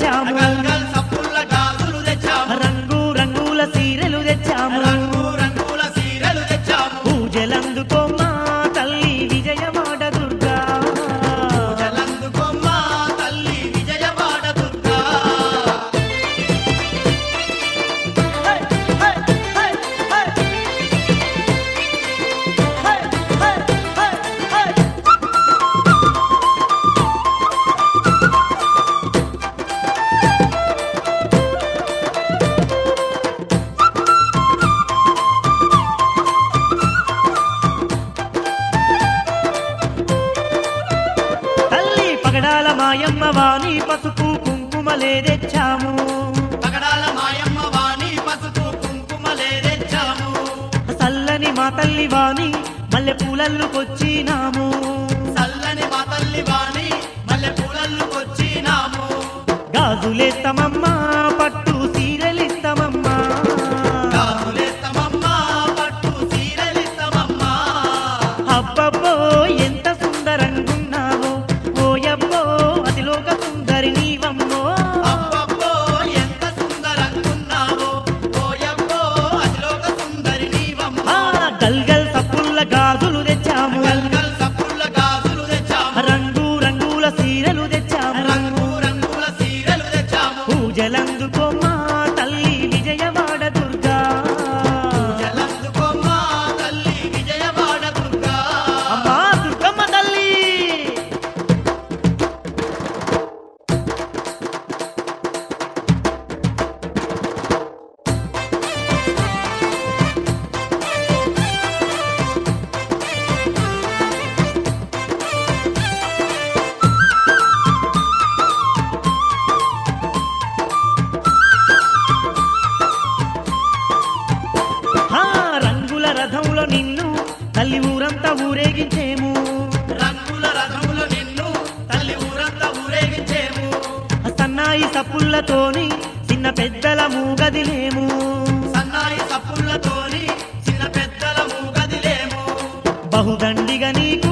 যাব మాయమ్మ వాణి పసుపు కుంకుమలే తెచ్చాము. తగడాల మాయమ్మ వాణి పసుపు కుంకుమలే తెచ్చాము. సల్లని మా తల్లి వాణి మల్లె పూలల్లుకొచ్చినాము సల్లని మా తల్లి వాణి మల్లె పూలల్లుకొచ్చినాము గాజులేస్తామమ్మా huye la ఊరంతా ఊరేగించేము. రంగుల రథముల నిన్ను తల్లి ఊరంతా ఊరేగించేము. సన్నాయి సప్పులతోని చిన్న పెద్దల మూగదిలేము సన్నాయి సప్పులతోని చిన్న పెద్దల మూగదిలేము బహుదండిగా నీకు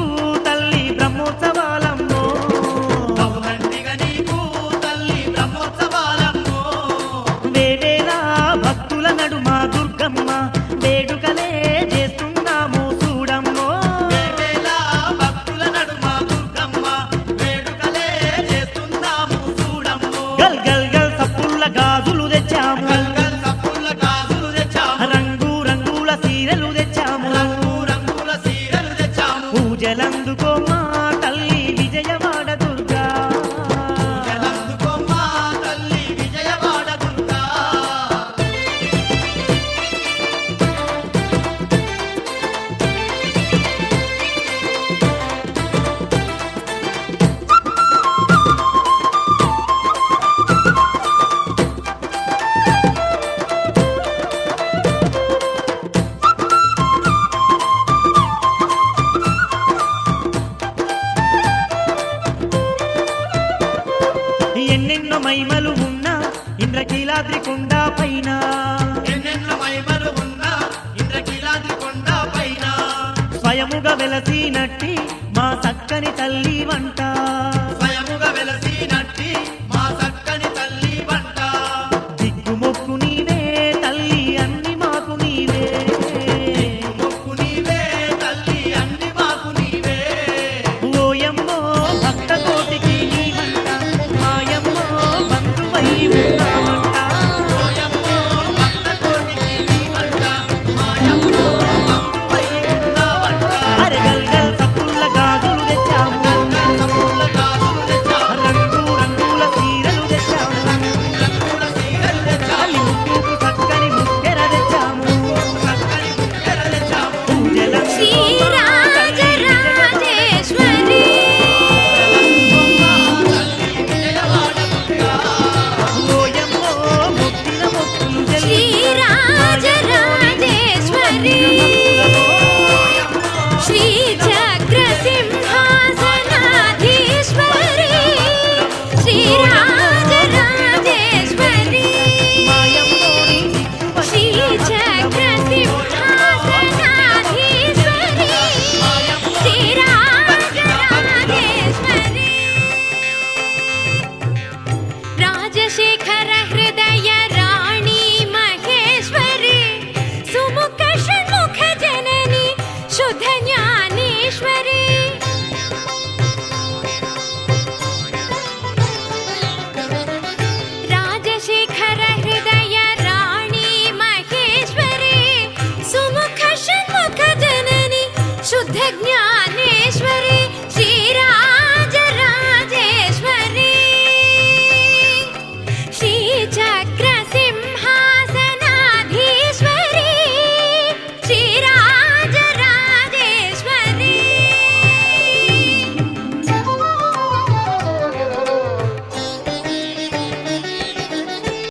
మైమలు ఉన్న ఇంద్రకీలాద్రి కొండ పైన. స్వయముగా వెలసినట్టి మా చక్కని తల్లి వంట. స్వయముగా వెలసినట్టి ज्ञानेश्वरी।